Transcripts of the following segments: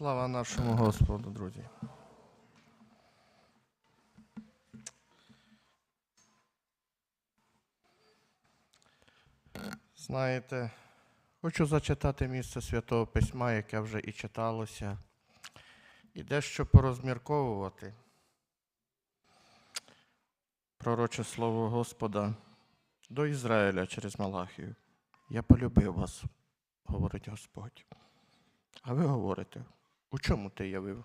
Слава нашому Господу, друзі. Знаєте, хочу зачитати місце Святого Письма, яке вже і читалося, і дещо порозмірковувати. Пророче слово Господа до Ізраїля через Малахію. Я полюбив вас, говорить Господь. А ви говорите, у чому ти явив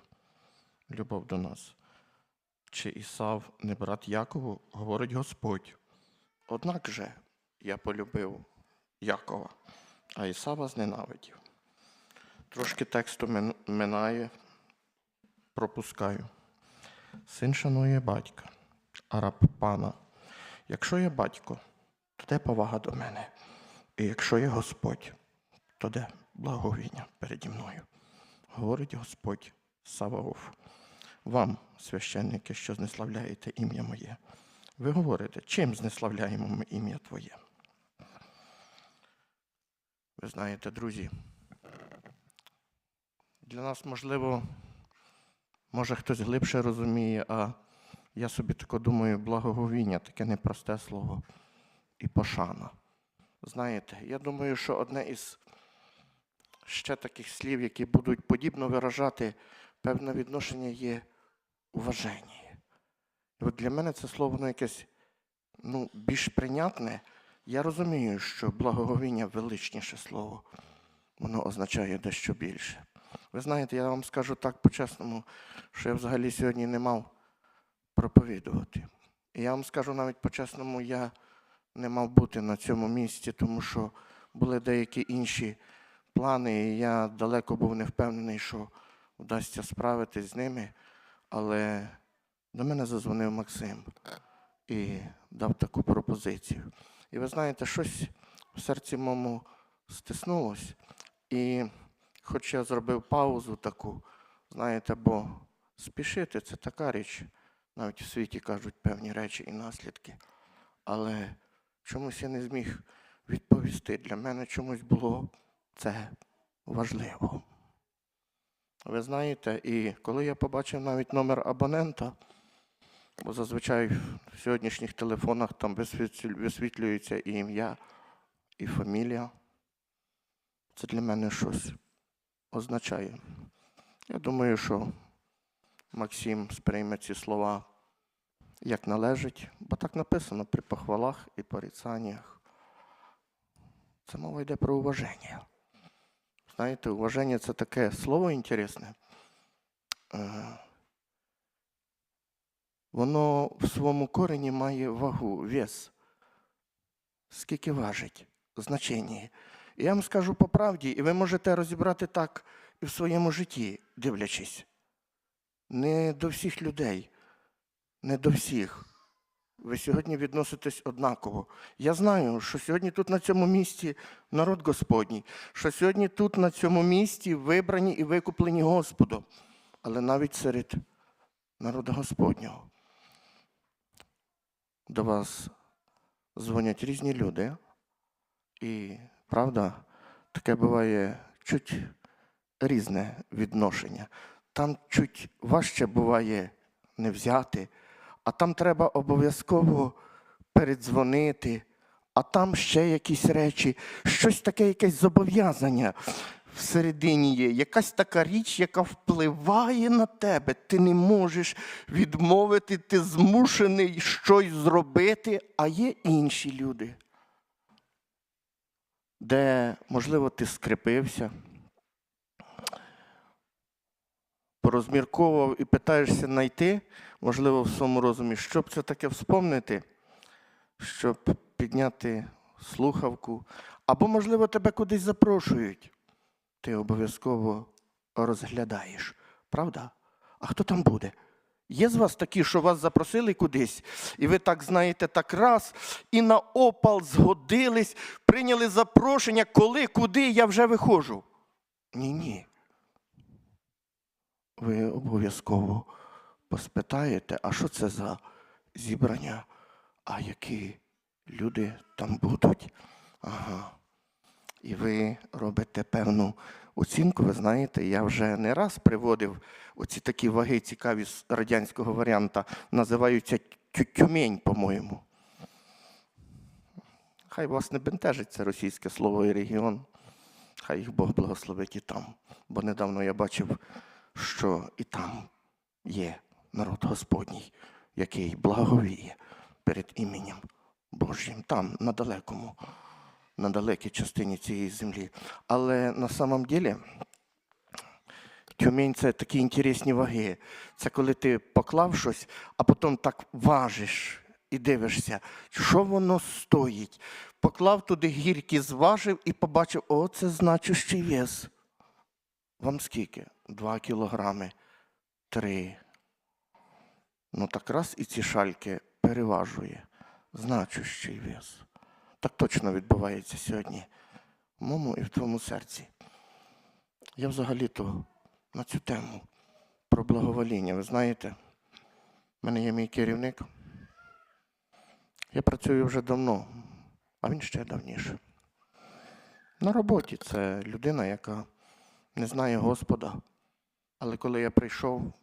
любов до нас? Чи Ісав не брат Якову, говорить Господь. Однак же я полюбив Якова, а Ісава зненавидів. Трошки тексту минає, пропускаю. Син шанує батька, а раб пана. Якщо я батько, то де повага до мене? І якщо я Господь, то де благовіння переді мною? Говорить Господь Саваоф. Вам, священники, що знеславляєте ім'я моє. Ви говорите, чим знеславляємо ми ім'я Твоє? Ви знаєте, друзі, для нас, можливо, може хтось глибше розуміє, а я собі тако думаю, благоговіння таке непросте слово і пошана. Знаєте, я думаю, що одне із ще таких слів, які будуть подібно виражати певне відношення, є уваження. От для мене це слово ну, якесь ну, більш прийнятне. Я розумію, що благоговіння величніше слово, воно означає дещо більше. Ви знаєте, я вам скажу так по-чесному, що я взагалі сьогодні не мав проповідувати. І я вам скажу навіть по-чесному, я не мав бути на цьому місці, тому що були деякі інші плани, і я далеко був не впевнений, що вдасться справитись з ними. Але до мене зазвонив Максим і дав таку пропозицію. І ви знаєте, щось в серці моєму стиснулось. І хоч я зробив паузу таку, знаєте, бо спішити це така річ, навіть в світі кажуть певні речі і наслідки. Але чомусь я не зміг відповісти. Для мене чомусь було це важливо. Ви знаєте, і коли я побачив навіть номер абонента, бо зазвичай в сьогоднішніх телефонах там висвітлюється і ім'я, і фамілія, це для мене щось означає. Я думаю, що Максим сприйме ці слова як належить, бо так написано при похвалах і порицаннях. Це мова йде про уваження. Знаєте, уваження це таке слово інтересне. Е, Воно в своєму корені має вагу, вес. Скільки важить, значення. І я вам скажу по правді, і ви можете розібрати так і в своєму житті, дивлячись. Не до всіх людей, не до всіх. Ви сьогодні відноситесь однаково. Я знаю, що сьогодні тут на цьому місці народ Господній, що сьогодні тут на цьому місці вибрані і викуплені Господом, але навіть серед народу Господнього до вас дзвонять різні люди, і правда, таке буває чуть різне відношення. Там чуть важче буває не взяти, а там треба обов'язково передзвонити, а там ще якісь речі, щось таке, якесь зобов'язання всередині є, якась така річ, яка впливає на тебе. Ти не можеш відмовити, ти змушений щось зробити, а є інші люди, де, можливо, ти скрипився, порозмірковував і питаєшся знайти, можливо, в своєму розумі, щоб це таке вспомнити, щоб підняти слухавку, або, можливо, тебе кудись запрошують. Ти обов'язково розглядаєш, правда? А хто там буде? Є з вас такі, що вас запросили кудись, і ви так знаєте, так раз, і на опал згодились, прийняли запрошення, коли, куди я вже виходжу. Ні, ні. Ви обов'язково поспитаєте, а що це за зібрання, а які люди там будуть. Ага. і ви робите певну оцінку. Ви знаєте, я вже не раз приводив оці такі ваги цікаві з радянського варіанта, називаються «Тю- тюмень, по-моєму. Хай вас не бентежить це російське слово і регіон. Хай їх Бог благословить і там. Бо недавно я бачив, що і там є народ Господній, який благовіє перед іменем Божим, там, на далекому, на далекій частині цієї землі. Але на самом ділі Тюмень це такі інтересні ваги. Це коли ти поклав щось, а потім так важиш і дивишся, що воно стоїть. Поклав туди гірки, зважив і побачив, о, це значущий вес. Вам скільки? Два кілограми, три. Ну так раз і ці шальки переважує. Значущий вес. Так точно відбувається сьогодні в моєму і в твоєму серці. Я взагалі-то на цю тему про благовоління. Ви знаєте, в мене є мій керівник. Я працюю вже давно, а він ще давніше. На роботі це людина, яка не знає Господа. Але коли я прийшов,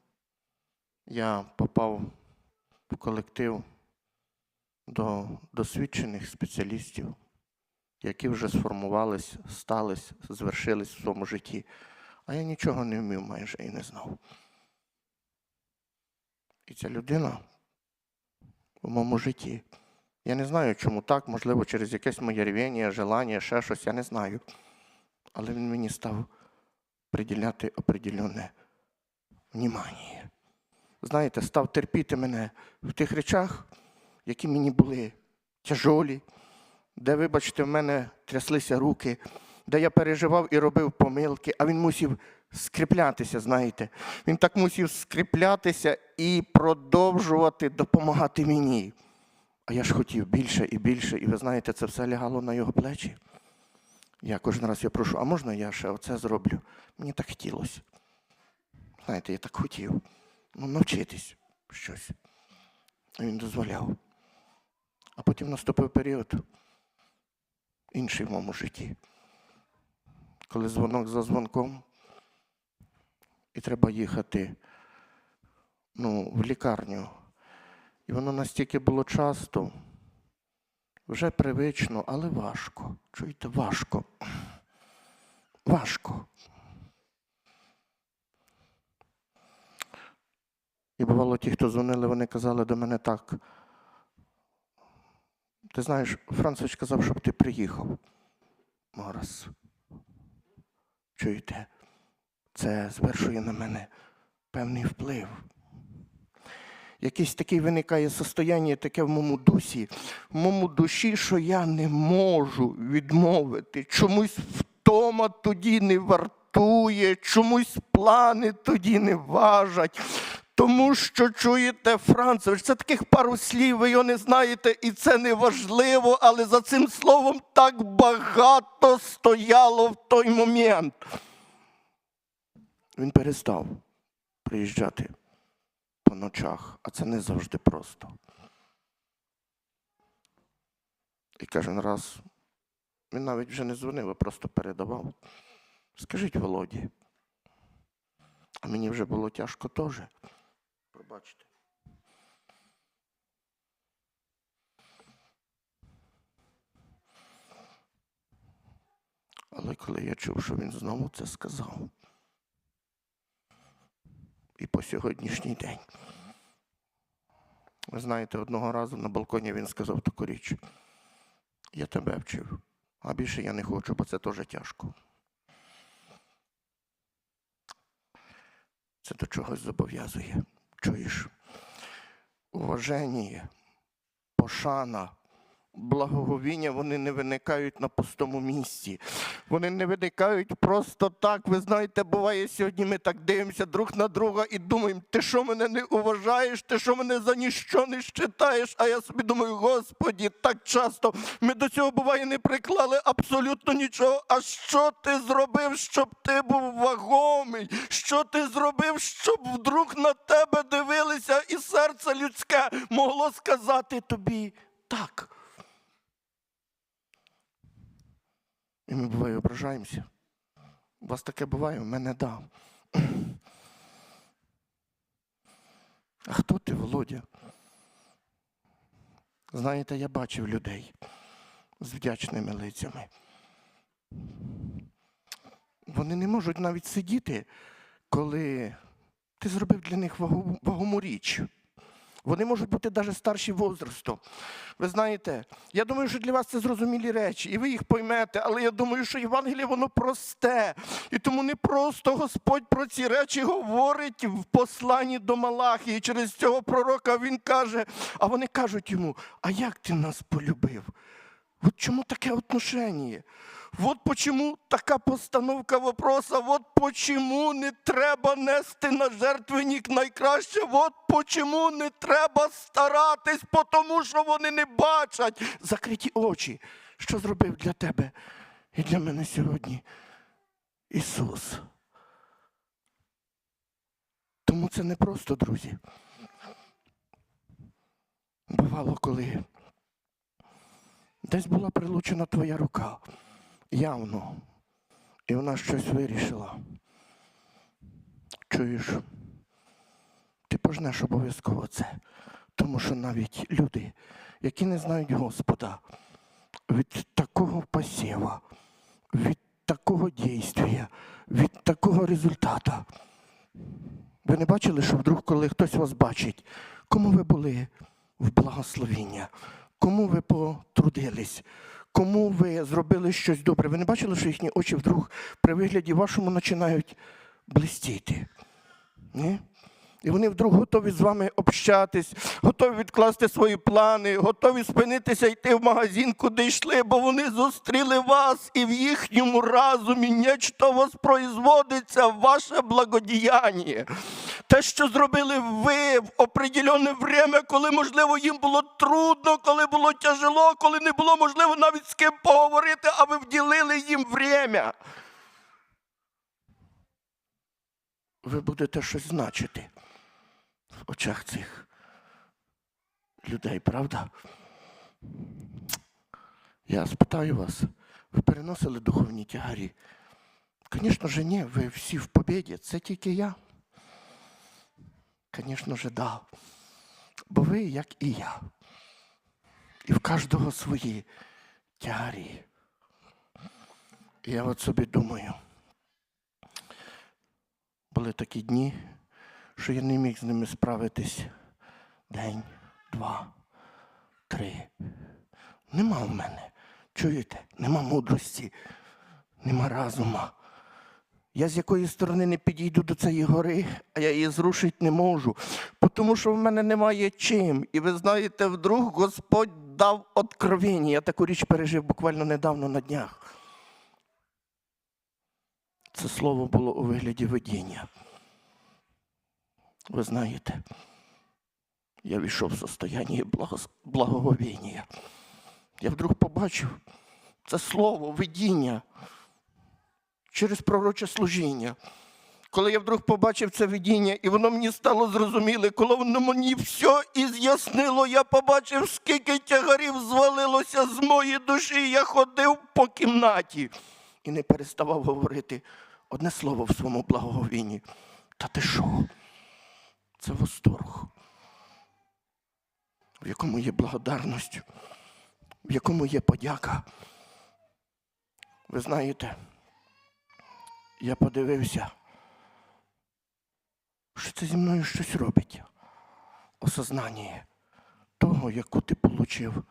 я попав в колектив до досвідчених спеціалістів, які вже сформувались, стались, звершились в своєму житті. А я нічого не вмів майже і не знав. І ця людина в моєму житті. Я не знаю, чому так, можливо, через якесь моє рвіння, желання, ще щось, я не знаю. Але він мені став приділяти определенне внимання. Знаєте, став терпіти мене в тих речах, які мені були тяжолі, де, вибачте, в мене тряслися руки, де я переживав і робив помилки, а він мусив скріплятися, знаєте. Він так мусив скріплятися і продовжувати допомагати мені. А я ж хотів більше і більше, і ви знаєте, це все лягало на його плечі. Я кожен раз я прошу, а можна я ще оце зроблю? Мені так хотілося. Знаєте, я так хотів. Ну, навчитись щось. Він дозволяв. А потім наступив період інший в моєму житті. Коли дзвонок за дзвонком, і треба їхати ну, в лікарню. І воно настільки було часто, вже привично, але важко. Чуєте, важко. Важко. І бувало, ті, хто дзвонили, вони казали до мене так. Ти знаєш, Францович казав, щоб ти приїхав. Морас. Чуєте? Це звершує на мене певний вплив. Якесь таке виникає состояння таке в моєму дусі, в моєму душі, що я не можу відмовити. Чомусь втома тоді не вартує, чомусь плани тоді не важать. Тому що чуєте, Францевич, це таких пару слів, ви його не знаєте, і це не важливо, але за цим словом так багато стояло в той момент. Він перестав приїжджати по ночах, а це не завжди просто. І кожен раз він навіть вже не дзвонив, а просто передавав. Скажіть Володі, а мені вже було тяжко теж. Пробачте. Але коли я чув, що він знову це сказав, і по сьогоднішній день. Ви знаєте, одного разу на балконі він сказав таку річ. Я тебе вчив, а більше я не хочу, бо це теж тяжко. Це до чогось зобов'язує. Чуєш? Уваження, пошана, благоговіння, вони не виникають на пустому місці. Вони не виникають просто так. Ви знаєте, буває сьогодні ми так дивимося друг на друга і думаємо, ти що мене не уважаєш, ти що мене за ніщо не щитаєш. А я собі думаю, Господі, так часто ми до цього буває не приклали абсолютно нічого. А що ти зробив, щоб ти був вагомий? Що ти зробив, щоб вдруг на тебе дивилися, і серце людське могло сказати тобі так. І ми буває ображаємося. У вас таке буває? У мене да. А хто ти, Володя? Знаєте, я бачив людей з вдячними лицями. Вони не можуть навіть сидіти, коли ти зробив для них вагому річ. Вони можуть бути навіть старші возрастом. Ви знаєте, я думаю, що для вас це зрозумілі речі, і ви їх поймете, але я думаю, що Євангеліє воно просте. І тому не просто Господь про ці речі говорить в посланні до Малахії. Через цього пророка він каже, а вони кажуть йому: а як ти нас полюбив? Вот чому таке отношення? Вот почему така постановка вопроса, вот почему не треба нести на жертвенник найкраще, вот почему не треба старатись, тому що вони не бачать. Закриті очі. Що зробив для тебе і для мене сьогодні Ісус? Тому це не просто, друзі. Бувало, коли десь була прилучена твоя рука явно, і вона щось вирішила. Чуєш, ти пожнеш обов'язково це, тому що навіть люди, які не знають Господа, від такого посєва, від такого дійства, від такого результата. Ви не бачили, що вдруг, коли хтось вас бачить, кому ви були в благословіння, кому ви потрудились, кому ви зробили щось добре. Ви не бачили, що їхні очі вдруг при вигляді вашому починають блистіти? Ні? І вони вдруг готові з вами общатись, готові відкласти свої плани, готові спинитися йти в магазин, куди йшли, бо вони зустріли вас, і в їхньому разумі нечто воспроизводиться, ваше благодіяння. Те, що зробили ви в определенне время, коли, можливо, їм було трудно, коли було тяжело, коли не було можливо навіть з ким поговорити, а ви вділили їм время. Ви будете щось значити в очах цих людей, правда? Я спитаю вас, ви переносили духовні тягарі? Звісно ж, ні, ви всі в побіді, це тільки я. Звісно ж, да. Бо ви, як і я. І в кожного свої тягарі. Я от собі думаю, були такі дні, що я не міг з ними справитись день, два, три. Нема в мене. Чуєте? Нема мудрості, нема разума. Я з якої сторони не підійду до цієї гори, а я її зрушити не можу, тому що в мене немає чим. І ви знаєте, вдруг Господь дав откровення. Я таку річ пережив буквально недавно на днях. Це слово було у вигляді видіння. Ви знаєте, я війшов в состояння благоговіння. Я вдруг побачив це слово, видіння через пророче служіння. Коли я вдруг побачив це видіння, і воно мені стало зрозуміле, коли воно мені все і з'яснило, я побачив, скільки тягарів звалилося з моєї душі. Я ходив по кімнаті і не переставав говорити одне слово в своєму благоговінні. Та ти що? Це восторг, в якому є благодарність, в якому є подяка. Ви знаєте, я подивився, що це зі мною щось робить. Осознання того, яку ти отримав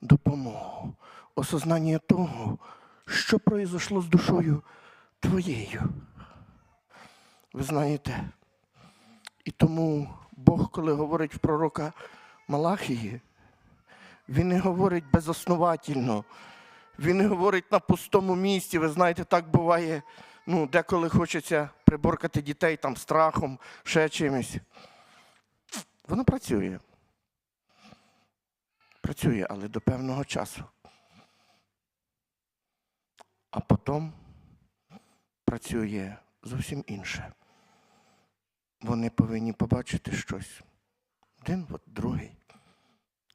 допомогу. Осознання того, що произошло з душою твоєю. Ви знаєте, і тому Бог, коли говорить в пророка Малахії, він не говорить безосновательно, він не говорить на пустому місці. Ви знаєте, так буває, ну, деколи хочеться приборкати дітей там страхом, ще чимось. Воно працює. Працює, але до певного часу. А потім працює зовсім інше. Вони повинні побачити щось. Один, от другий.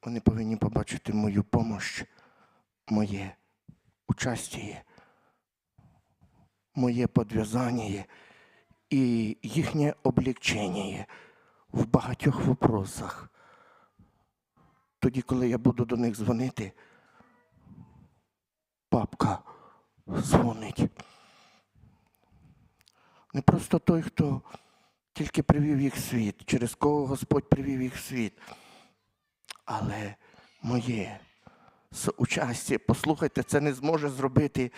Вони повинні побачити мою помощь, моє участие, моє подв'язання і їхнє облегчення в багатьох вопросах. Тоді, коли я буду до них дзвонити, папка дзвонить. Не просто той, хто тільки привів їх в світ, через кого Господь привів їх в світ, але моє соучастя. Послухайте, це не зможе зробити.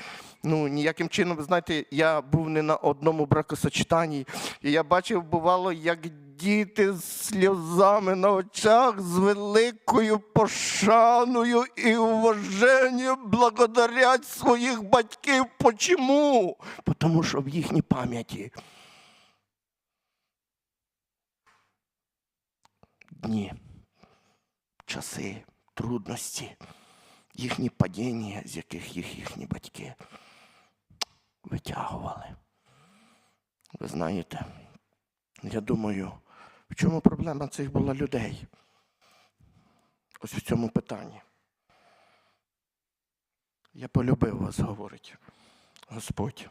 Ну, ніяким чином, ви знаєте, я був не на одному бракосочетанні, і я бачив, бувало, як діти з сльозами на очах з великою пошаною і уваженням благодарять своїх батьків. Почому? Тому що в їхній пам'яті дні, часи, трудності, їхні падіння, з яких їх їхні батьки витягували. Ви знаєте, я думаю, в чому проблема цих була людей? Ось в цьому питанні. Я полюбив вас, говорить Господь.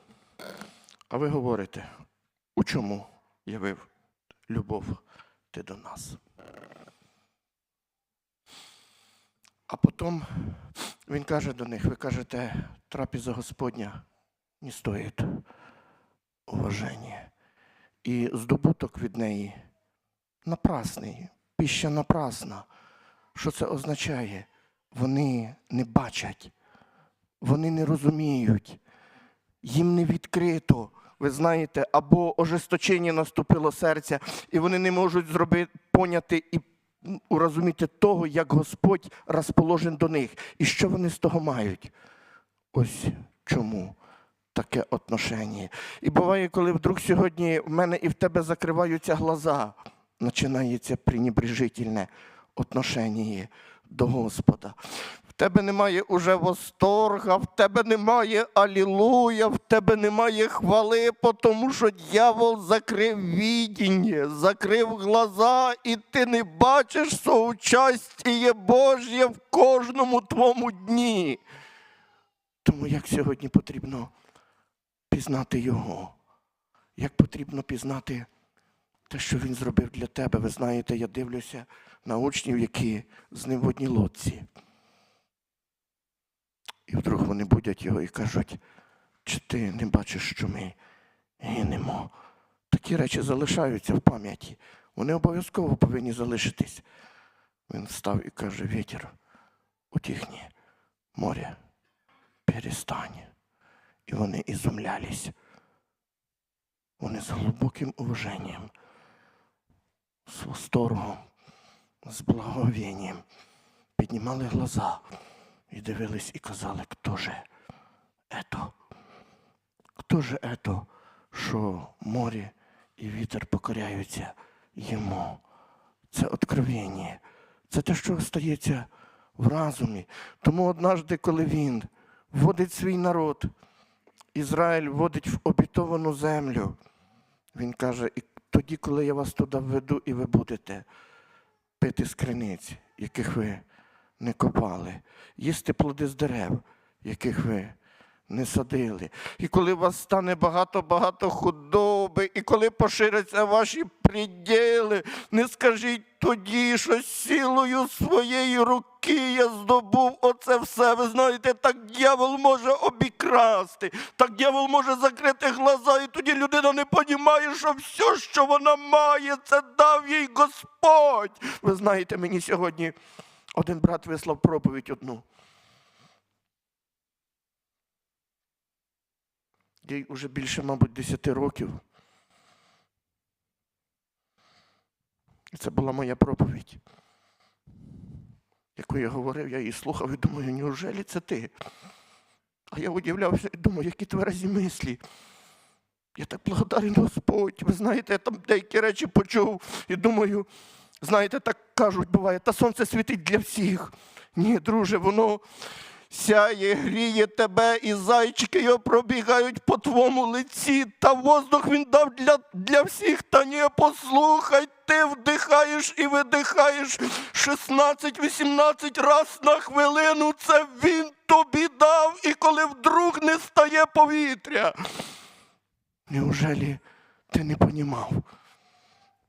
А ви говорите, у чому явив любов ти до нас? А потім він каже до них, ви кажете, трапеза Господня не стоїть уваження. І здобуток від неї напрасний, піща напрасна. Що це означає? Вони не бачать, вони не розуміють, їм не відкрито. Ви знаєте, або ожесточення наступило серця, і вони не можуть зробити, поняти і урозуміти того, як Господь розположен до них. І що вони з того мають? Ось чому таке отношення. І буває, коли вдруг сьогодні в мене і в тебе закриваються глаза, починається пренебрежительне отношення до Господа. Тебе немає уже восторга, в тебе немає алілуя, в тебе немає хвали, тому що дьявол закрив відіння, закрив глаза, і ти не бачиш соучастіє Божє в кожному твому дні. Тому як сьогодні потрібно пізнати Його, як потрібно пізнати те, що Він зробив для тебе. Ви знаєте, я дивлюся на учнів, які з ним в одній лодці. І вдруг вони будять його і кажуть, чи ти не бачиш, що ми гинемо? Такі речі залишаються в пам'яті. Вони обов'язково повинні залишитись. Він встав і каже: вітер, утихні, море, перестань. І вони ізумлялись. Вони з глибоким уваженням, з восторгом, з благовінням піднімали глаза і дивились і казали, хто же ето? Хто же ето, що море і вітер покоряються йому? Це откровення. Це те, що стається в разумі. Тому однажды, коли він вводить свій народ, Ізраїль вводить в обітовану землю, він каже, і тоді, коли я вас туди введу, і ви будете пити з криниць, яких ви не копали, їсти плоди з дерев, яких ви не садили. І коли у вас стане багато-багато худоби, і коли поширяться ваші приділи, не скажіть тоді, що силою своєї руки я здобув оце все. Ви знаєте, так дьявол може обікрасти, так дьявол може закрити глаза, і тоді людина не розуміє, що все, що вона має, це дав їй Господь. Ви знаєте, мені сьогодні один брат вислав проповідь одну. їй вже більше, мабуть, 10 років. І це була моя проповідь, яку я говорив, я її слухав і думаю, неужели це ти? А я удивлявся і думаю, які тверезі мислі. Я так благодарен Господь. Ви знаєте, я там деякі речі почув і думаю, знаєте, так кажуть, буває, та сонце світить для всіх. Ні, друже, воно сяє, гріє тебе, і зайчики його пробігають по твоєму лиці, та воздух він дав для, для всіх. Та ні, послухай, ти вдихаєш і видихаєш 16-18 раз на хвилину. Це він тобі дав, і коли вдруг не стає повітря. Неужели ти не понімав,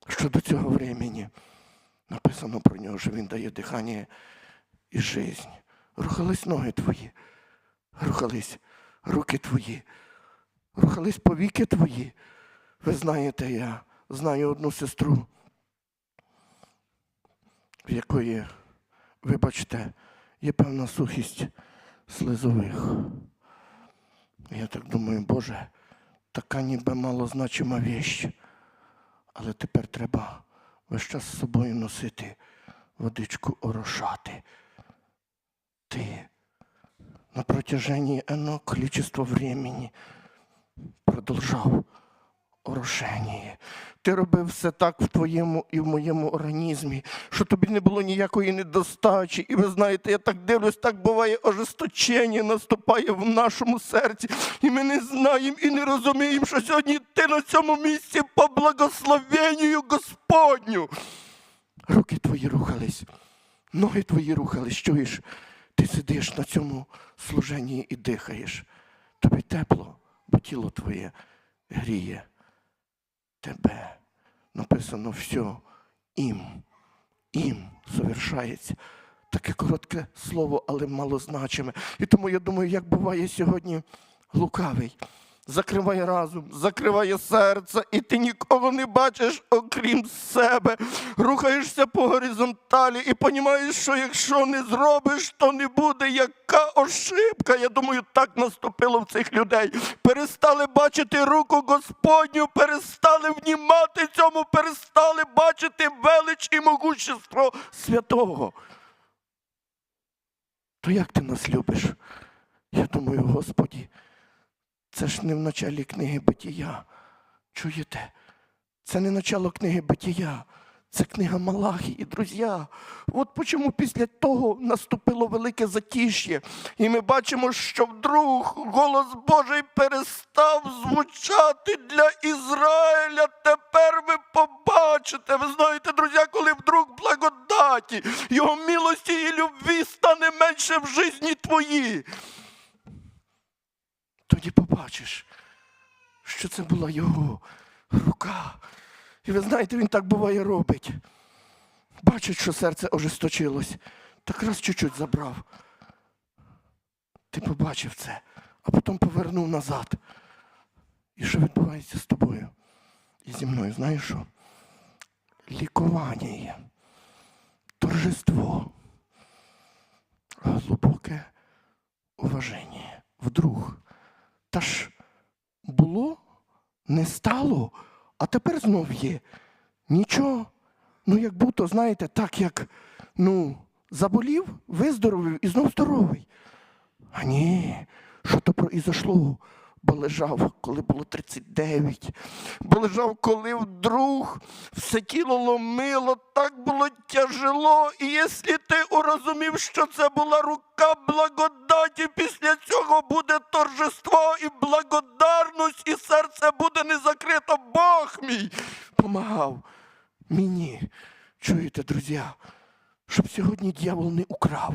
що до цього времени написано про нього, що він дає дихання і жизнь. Рухались ноги твої, рухались руки твої, рухались повіки твої. Ви знаєте, я знаю одну сестру, в якої, вибачте, є певна сухість слизових. Я так думаю, Боже, така ніби малозначима віщ. Але тепер треба весь час з собою носити водичку орошати. Ти на протяжении иного количества времени продовжав орошення. Ти робив все так в твоєму і в моєму організмі, що тобі не було ніякої недостачі. І ви знаєте, я так дивлюсь, так буває ожесточення наступає в нашому серці. І ми не знаємо і не розуміємо, що сьогодні ти на цьому місці по благословенню Господню. Руки твої рухались, ноги твої рухались, чуєш? Ти сидиш на цьому служенні і дихаєш. Тобі тепло, бо тіло твоє гріє тебе. Написано все ім. Ім совершається. Таке коротке слово, але малозначиме. І тому я думаю, як буває сьогодні лукавий. Закриває разум, закриває серце, і ти нікого не бачиш, окрім себе. Рухаєшся по горизонталі і розумієш, що якщо не зробиш, то не буде яка ошибка. Я думаю, так наступило в цих людей. Перестали бачити руку Господню, перестали внімати цьому, перестали бачити велич і могущество святого. То як ти нас любиш? Я думаю, Господі. Це ж не в началі книги Битія. Чуєте? Це не начало книги Битія, це книга Малахі. І друзі, от чому після того наступило велике затіш'я. І ми бачимо, що вдруг голос Божий перестав звучати для Ізраїля. Тепер ви побачите. Ви знаєте, друзі, коли вдруг благодаті, його милості і любві стане менше в житті твоїй тоді побачиш, що це була його рука. І ви знаєте, він так буває робить. Бачить, що серце ожесточилось, так раз чуть-чуть забрав. Ти побачив це, а потім повернув назад. І що відбувається з тобою? І зі мною, знаєш що? Лікування торжество, глибоке уваження. Вдруг. Та ж було, не стало, а тепер знов є. Нічого. Ну, як будто, знаєте, так як ну, заболів, виздоровів і знов здоровий. А ні, що то произошло? Бо лежав, коли було 39, бо лежав, коли вдруг все тіло ломило, так було тяжело. І якщо ти урозумів, що це була рука благодаті, після цього буде торжество і благодарність, і серце буде не закрито. Бог мій помагав мені. Чуєте, друзі, щоб сьогодні дьявол не украв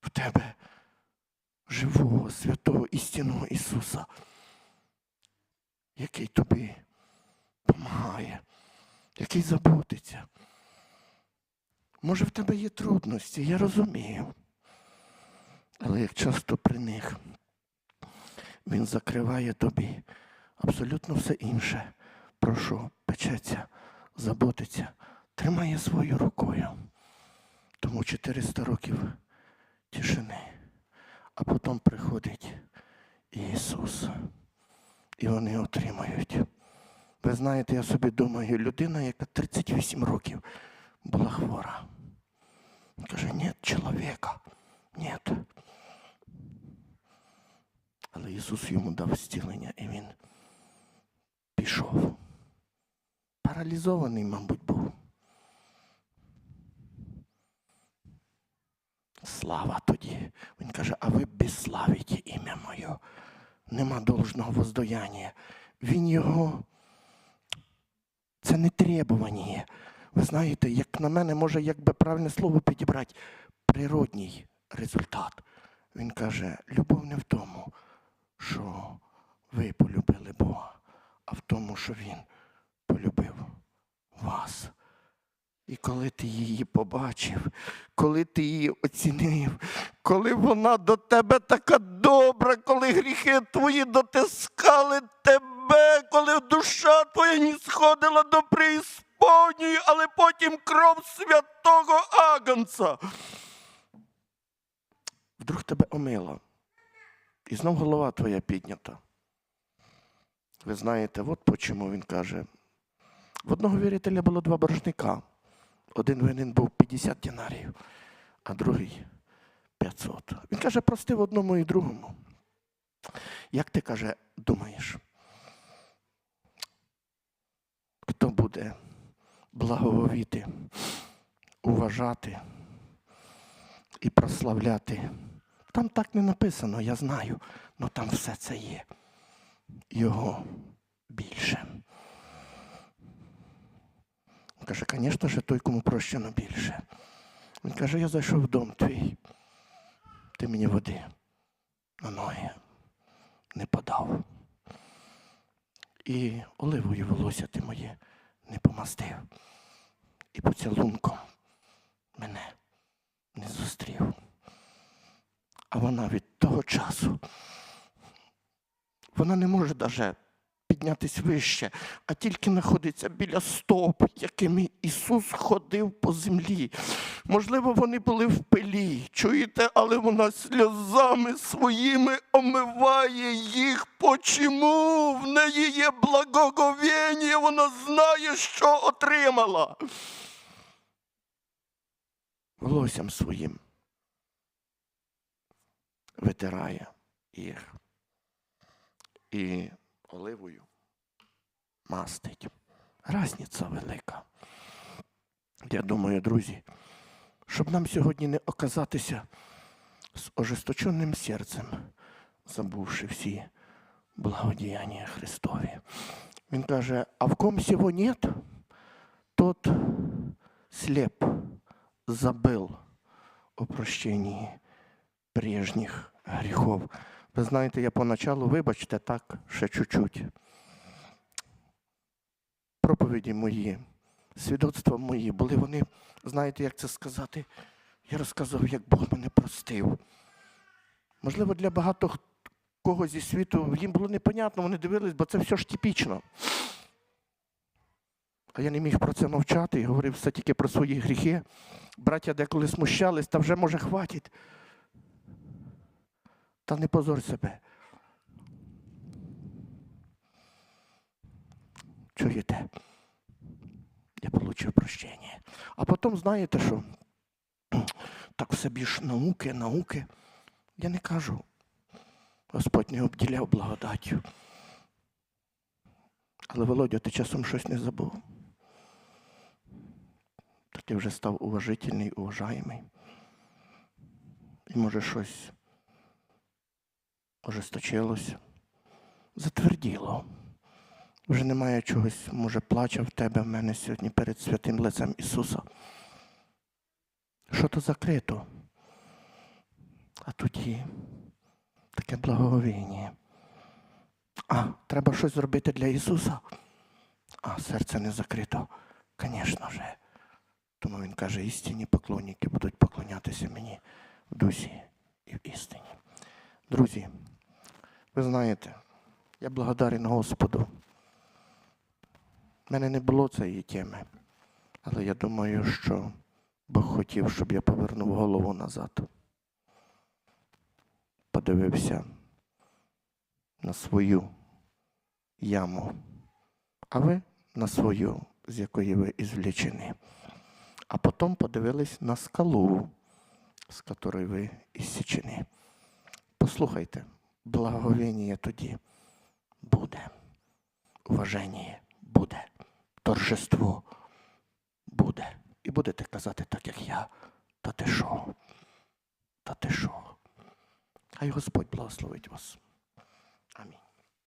в тебе живого, святого істинного Ісуса, який тобі допомагає, який заботиться. Може, в тебе є трудності, я розумію. Але як часто при них він закриває тобі абсолютно все інше, про що печеться, заботиться, тримає свою рукою. Тому 400 років. А потім приходить Ісус. І вони отримають. Ви знаєте, я собі думаю, людина, яка 38 років була хвора. Каже, нет чоловіка, нет. Але Ісус йому дав зцілення, і він пішов. Паралізований, мабуть, був. Слава тоді. Він каже, а ви безславите ім'я моє. Нема должного воздаяння. Він його. Це не требування. Ви знаєте, як на мене, може, як би правильне слово підібрати, природній результат. Він каже, любов не в тому, що ви полюбили Бога, а в тому, що Він полюбив вас. І коли ти її побачив, коли ти її оцінив, коли вона до тебе така добра, коли гріхи твої дотискали тебе, коли душа твоя не сходила до преісподньої, але потім кров святого Агнца. Вдруг тебе омило. І знов голова твоя піднята. Ви знаєте, от почому він каже. В одного вірителя було два боржника. Один винен був 50 динарів, а другий 500. Він каже, простив одному і другому. Як ти каже, думаєш? Хто буде благововіти, уважати і прославляти? Там так не написано, я знаю, але там все це є. Його більше. Він каже, звісно ж, той, кому прощено більше. Він каже, я зайшов в дом твій. Ти мені води на ноги не подав. І оливою волосся ти моє не помастив. І поцілунком мене не зустрів. А вона від того часу, вона не може навіть піднятись вище, а тільки знаходиться біля стоп, якими Ісус ходив по землі. Можливо, вони були в пилі, чуєте, але вона сльозами своїми омиває їх. Почому? В неї є благоговіння, вона знає, що отримала. Волоссям своїм витирає їх. І оливою мастить. Разниця велика. Я думаю, друзі, щоб нам сьогодні не оказатися з ожесточенним серцем, забувши всі благодіяння Христові. Він каже, а в ком сего нет, тот слеп забыл о прощении прежніх гріхов. Ви знаєте, я поначалу, вибачте, так, ще чуть-чуть. Проповіді мої, свідоцтва мої, були вони, знаєте, як це сказати? Я розказував, як Бог мене простив. Можливо, для багато кого зі світу їм було непонятно, вони дивились, бо це все ж типічно. А я не міг про це мовчати і говорив все тільки про свої гріхи. Браття деколи смущались, та вже може хватить. Та не позор себе. Чуєте? Я получив прощення. А потім знаєте що? Так все більш науки, науки. Я не кажу. Господь не обділяв благодаттю. Але Володя, ти часом щось не забув. Та ти вже став уважительний, уважаємий. І може щось ожесточилося, затверділо. Вже немає чогось, може, плача в тебе в мене сьогодні перед святим лицем Ісуса. Що то закрито? А тоді таке благоговіння. А, треба щось зробити для Ісуса. А серце не закрито. Звісно же. Тому Він каже, істинні поклонники будуть поклонятися мені в дусі і в істині. Друзі, ви знаєте, я благодарен Господу. У мене не було цієї теми, але я думаю, що Бог хотів, щоб я повернув голову назад. Подивився на свою яму, а ви на свою, з якої ви ізвлечені. А потім подивились на скалу, з якої ви іссічені. Послухайте, благовіння тоді буде, уваження буде, торжество буде. І будете казати так, як я. Та ти що? Та ти що? Хай Господь благословить вас.